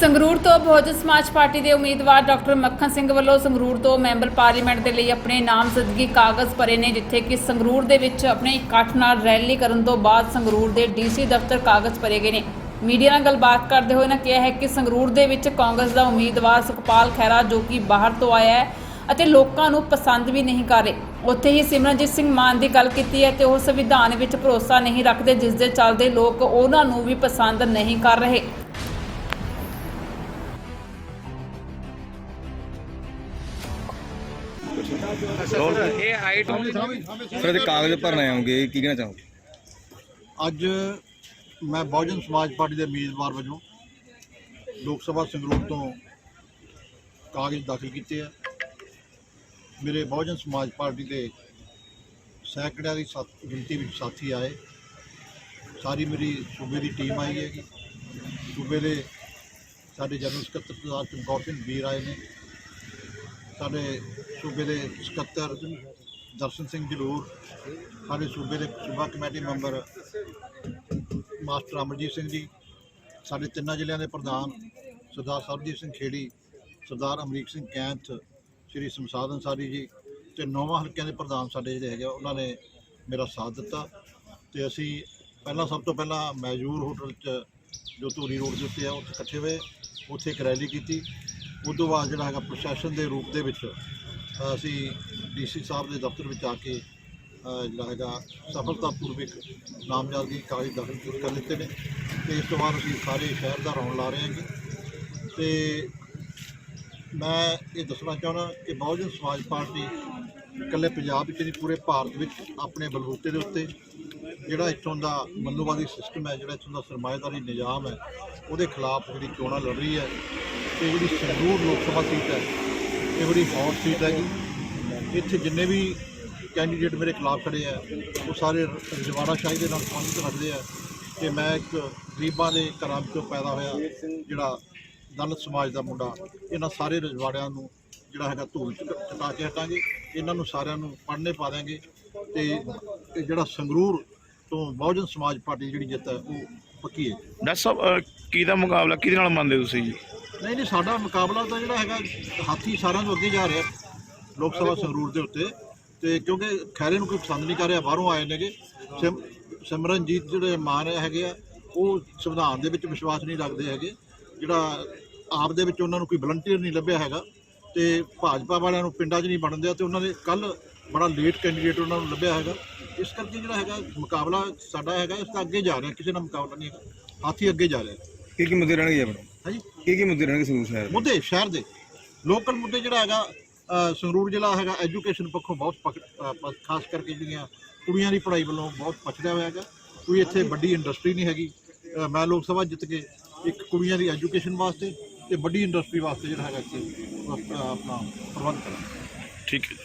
ਸੰਗਰੂਰ ਤੋਂ ਬਹੁਜਨ ਸਮਾਜ ਪਾਰਟੀ ਦੇ ਉਮੀਦਵਾਰ ਡਾਕਟਰ ਮੱਖਣ ਸਿੰਘ ਵੱਲੋਂ ਸੰਗਰੂਰ ਤੋਂ ਮੈਂਬਰ ਪਾਰਲੀਮੈਂਟ ਦੇ ਲਈ ਆਪਣੇ ਨਾਮਜ਼ਦਗੀ ਕਾਗਜ਼ ਭਰੇ ਨੇ, ਜਿੱਥੇ ਕਿ ਸੰਗਰੂਰ ਦੇ ਵਿੱਚ ਆਪਣੇ ਇਕੱਠ ਨਾਲ ਰੈਲੀ ਕਰਨ ਤੋਂ ਬਾਅਦ ਸੰਗਰੂਰ ਦੇ ਡੀਸੀ ਦਫ਼ਤਰ ਕਾਗਜ਼ ਭਰੇ ਗਏ ਨੇ। ਮੀਡੀਆ ਨਾਲ ਗੱਲਬਾਤ ਕਰਦੇ ਹੋਏ ਉਹਨਾਂ ਕਿਹਾ ਹੈ ਕਿ ਸੰਗਰੂਰ ਦੇ ਵਿੱਚ ਕਾਂਗਰਸ ਦਾ ਉਮੀਦਵਾਰ ਸੁਖਪਾਲ ਖਹਿਰਾ, ਜੋ ਕਿ ਬਾਹਰ ਤੋਂ ਆਇਆ ਹੈ ਅਤੇ ਲੋਕਾਂ ਨੂੰ ਪਸੰਦ ਵੀ ਨਹੀਂ ਕਰ ਰਹੇ। ਉੱਥੇ ਹੀ ਸਿਮਰਨਜੀਤ ਸਿੰਘ ਮਾਨ ਦੀ ਗੱਲ ਕੀਤੀ ਹੈ ਤੇ ਉਹ ਸੰਵਿਧਾਨ ਵਿੱਚ ਭਰੋਸਾ ਨਹੀਂ ਰੱਖਦੇ, ਜਿਸ ਦੇ ਚੱਲਦੇ ਲੋਕ ਉਹਨਾਂ ਨੂੰ ਵੀ ਪਸੰਦ ਨਹੀਂ ਕਰ ਰਹੇ। ਇਹ ਹਾਈਟ ਫਿਰ ਇਹਦੇ ਕਾਗਜ਼ ਭਰਨੇ ਆਉਂਗੇ, ਕੀ ਕਹਿਣਾ ਚਾਹੋਗੇ? ਅੱਜ ਮੈਂ ਬਹੁਜਨ ਸਮਾਜ ਪਾਰਟੀ ਦੇ ਉਮੀਦਵਾਰ ਵਜੋਂ ਲੋਕ ਸਭਾ ਸੰਗਰੂਰ ਤੋਂ ਕਾਗਜ਼ ਦਾਖਲ ਕੀਤੇ ਆ। ਮੇਰੇ ਬਹੁਜਨ ਸਮਾਜ ਪਾਰਟੀ ਦੇ ਸੈਂਕੜਿਆਂ ਦੀ ਸਾਥ- ਗਿਣਤੀ ਵਿੱਚ ਸਾਥੀ ਆਏ। ਸਾਰੀ ਮੇਰੀ ਸੂਬੇ ਦੀ ਟੀਮ ਆਈ ਹੈਗੀ। ਸੂਬੇ ਦੇ ਸਾਡੇ ਜਨਰਲ ਸਕੱਤਰ ਸਰਦਾਰ ਚਮਕੌਰ ਸਿੰਘ ਵੀਰ ਆਏ ਨੇ। ਸਾਡੇ ਸੂਬੇ ਦੇ ਸਕੱਤਰ ਦਰਸ਼ਨ ਸਿੰਘ ਜਲੂਰ ਸਾਡੇ ਸੂਬੇ ਦੇ ਸੂਬਾ committee member master Amarjeet Singh ji ਸਾਡੇ ਤਿੰਨਾਂ ਜ਼ਿਲ੍ਹਿਆਂ ਦੇ ਪ੍ਰਧਾਨ ਸਰਦਾਰ ਸਰਬਜੀਤ ਸਿੰਘ ਖੇੜੀ ਸਰਦਾਰ ਅਮਰੀਕ ਸਿੰਘ ਕੈਂਥ ਸ਼੍ਰੀ ਸਮਸਾਦ ਅੰਸਾਰੀ ਜੀ ਤੇ ਨੌਵਾਂ ਹਲਕਿਆਂ ਦੇ ਪ੍ਰਧਾਨ ਸਾਡੇ ਜਿਹੜੇ ਹੈਗੇ ਆ, ਉਹਨਾਂ ਨੇ ਮੇਰਾ ਸਾਥ ਦਿੱਤਾ ਤੇ ਅਸੀਂ ਪਹਿਲਾਂ ਸਭ ਤੋਂ ਪਹਿਲਾਂ ਮੈਜੂਰ ਹੋਟਲ 'ਚ ਜੋ ਧੂਰੀ ਰੋਡ ਦੇ ਉੱਤੇ ਆ ਉੱਥੇ ਇਕੱਠੇ ਹੋਏ ਉੱਥੇ ਇੱਕ ਰੈਲੀ ਕੀਤੀ। ਉਸ ਤੋਂ ਬਾਅਦ ਜਿਹੜਾ ਹੈਗਾ ਪ੍ਰਸ਼ਾਸਨ ਦੇ ਰੂਪ ਦੇ ਵਿੱਚ ਅ, ਅਸੀਂ ਡੀਸੀ ਸਾਹਿਬ ਦੇ ਦਫ਼ਤਰ ਵਿੱਚ ਆ ਕੇ ਜਿਹੜਾ ਹੈਗਾ ਸਫਲਤਾਪੂਰਵਕ ਨਾਮਜ਼ਦਗੀ ਕਾਗਜ਼ ਦਾਖਲ ਕਰ ਲਿੱਤੇ ਨੇ ਤੇ ਇਸ ਤੋਂ ਬਾਅਦ ਅਸੀਂ ਸਾਰੇ ਸ਼ਹਿਰ ਦਾ ਰੌਣ ਲਾ ਰਹੇ ਹਾਂ ਤੇ ਮੈਂ ਇਹ ਦੱਸਣਾ ਚਾਹੁੰਦਾ ਕਿ ਬਹੁਜਨ ਸਮਾਜ ਪਾਰਟੀ ਇਕੱਲੇ ਪੰਜਾਬ ਵਿੱਚ ਨਹੀਂ ਪੂਰੇ ਭਾਰਤ ਵਿੱਚ ਆਪਣੇ ਬਲਬੂਤੇ ਦੇ ਉੱਤੇ ਜਿਹੜਾ ਇੱਥੋਂ ਦਾ ਮੱਲੋਵਾਦੀ ਸਿਸਟਮ ਹੈ, ਜਿਹੜਾ ਇੱਥੋਂ ਦਾ ਸਰਮਾਏਦਾਰੀ ਨਿਜ਼ਾਮ ਹੈ, ਉਹਦੇ ਖਿਲਾਫ ਜਿਹੜੀ ਚੋਣਾਂ ਲੜ ਰਹੀ ਹੈ, ਤੇ ਜਿਹੜੀ ਸੰਗਰੂਰ ਲੋਕ ਸਭਾ ਸੀਟ ਹੈ ਇਹ ਬੜੀ ਹੌਟ ਸੀਟ ਹੈਗੀ, ਇੱਥੇ ਜਿੰਨੇ ਵੀ ਕੈਂਡੀਡੇਟ ਮੇਰੇ ਖਿਲਾਫ ਖੜੇ ਆ, ਉਹ ਸਾਰੇ ਰਜਵਾੜਾ ਸ਼ਾਹੀ ਦੇ ਨਾਲ ਸੰਬੰਧ ਰੱਖਦੇ ਆ ਕਿ ਮੈਂ ਇੱਕ ਗਰੀਬਾਂ ਦੇ ਘਰਾਂ ਵਿੱਚੋਂ ਪੈਦਾ ਹੋਇਆ ਜਿਹੜਾ ਦਲਿਤ ਸਮਾਜ ਦਾ ਮੁੰਡਾ, ਇਹਨਾਂ ਸਾਰੇ ਰਜਵਾੜਿਆਂ ਨੂੰ ਜਿਹੜਾ ਹੈਗਾ ਧੂਲ ਚੁਕ- ਕੇ ਹਟਾਂਗੇ, ਇਹਨਾਂ ਨੂੰ ਸਾਰਿਆਂ ਨੂੰ ਪੜ੍ਹਨੇ ਪਾ ਦਿਆਂਗੇ, ਤੇ ਇਹ ਜਿਹੜਾ ਸੰਗਰੂਰ ਤੋਂ ਬਹੁਜਨ ਸਮਾਜ ਪਾਰਟੀ ਜਿਹੜੀ ਜਿੱਤ ਹੈ ਉਹ ਪੱਕੀ ਹੈ ਡਾਕਟਰ ਸਾਹਿਬ ਅਹ, ਕਿਹਦਾ ਮੁਕਾਬਲਾ ਕਿਹਦੇ ਨਾਲ ਮੰਨਦੇ ਹੋ ਤੁਸੀਂ ਜੀ? ਨਹੀਂ ਨਹੀਂ ਸਾਡਾ ਮੁਕਾਬਲਾ ਤਾਂ ਜਿਹੜਾ ਹੈਗਾ ਹਾਥੀ ਸਾਰਿਆਂ ਤੋਂ ਅੱਗੇ ਜਾ ਰਿਹਾ ਲੋਕ ਸਭਾ ਸੰਗਰੂਰ ਦੇ ਉੱਤੇ। ਤੇ ਕਿਉਂਕਿ ਖੈਰੇ ਨੂੰ ਕੋਈ ਪਸੰਦ ਨਹੀਂ ਕਰ ਰਿਹਾ ਬਾਹਰੋਂ ਆਏ ਨੇਗੇ। ਸਿਮ- ਸਿਮਰਨਜੀਤ ਜਿਹੜੇ ਮਾਨ ਹੈਗੇ ਆ ਉਹ ਸੰਵਿਧਾਨ ਦੇ ਵਿੱਚ ਵਿਸ਼ਵਾਸ ਨਹੀਂ ਰੱਖਦੇ ਹੈਗੇ। ਜਿਹੜਾ ਆਪ ਦੇ ਵਿੱਚ ਉਹਨਾਂ ਨੂੰ ਕੋਈ ਵਲੰਟੀਅਰ ਨਹੀਂ ਲੱਭਿਆ ਹੈਗਾ। ਤੇ ਭਾਜਪਾ ਵਾਲਿਆਂ ਨੂੰ ਪਿੰਡਾਂ 'ਚ ਨਹੀਂ ਬਣਨ ਦਿਆ। ਤੇ ਉਹਨਾਂ ਨੇ ਕੱਲ ਬੜਾ ਲੇਟ ਕੈਂਡੀਡੇਟ ਉਹਨਾਂ ਨੂੰ ਲੱਭਿਆ ਹੈਗਾ। ਇਸ ਕਰਕੇ ਜਿਹੜਾ ਹੈਗਾ ਮੁਕਾਬਲਾ ਸਾਡਾ ਹੈਗਾ ਇਸ ਦਾ ਅੱਗੇ ਜਾ ਰਿਹਾ ਕਿਸੇ ਨਾਲ ਮੁਕਾਬਲਾ ਨਹੀਂ ਹੈਗਾ। ਹਾਥੀ ਅੱਗੇ ਜਾ ਰਿਹਾ। ਕੀ ਕੀ ਮੁੱਦੇ ਰਹਿਣਗੇ ਆਪਣੇ? ਹਾਂਜੀ? ਕੀ ਕੀ ਮੁੱਦੇ ਰਹਿਣਗੇ ਸੰਗਰੂਰ ਸ਼ਹਿਰ ਦੇ? ਮੁੱਦੇ ਸ਼ਹਿਰ ਦੇ। ਲੋਕਲ ਮੁੱਦੇ ਜਿਹੜਾ ਹੈਗਾ ਅ, ਸੰਗਰੂਰ ਜ਼ਿਲ੍ਹਾ ਹੈਗਾ ਐਜੂਕੇਸ਼ਨ ਪੱਖੋਂ ਬਹੁਤ ਪਕ- ਅ, ਪ- ਖਾਸ ਕਰਕੇ ਜਿਹੜੀਆਂ ਕੁੜੀਆਂ ਦੀ ਪੜ੍ਹਾਈ ਵੱਲੋਂ ਬਹੁਤ ਪਛੜਿਆ ਹੋਇਆ ਹੈਗਾ। ਕੋਈ ਇੱਥੇ ਵੱਡੀ ਇੰਡਸਟਰੀ ਨਹੀਂ ਹੈਗੀ। ਅ, ਮੈਂ ਲੋਕ ਸਭਾ ਜਿੱਤ ਕੇ ਇੱਕ ਕੁੜੀਆਂ ਦੀ ਐਜੂਕੇਸ਼ਨ ਵਾਸਤੇ ਤੇ ਵੱਡੀ ਇੰਡਸਟਰੀ ਵਾਸਤੇ ਜਿਹੜਾ ਹੈਗਾ ਇੱਥੇ ਅ, ਆਪਣਾ ਪ੍ਰਬੰਧ ਕਰਾਂ ਠੀਕ ਹੈ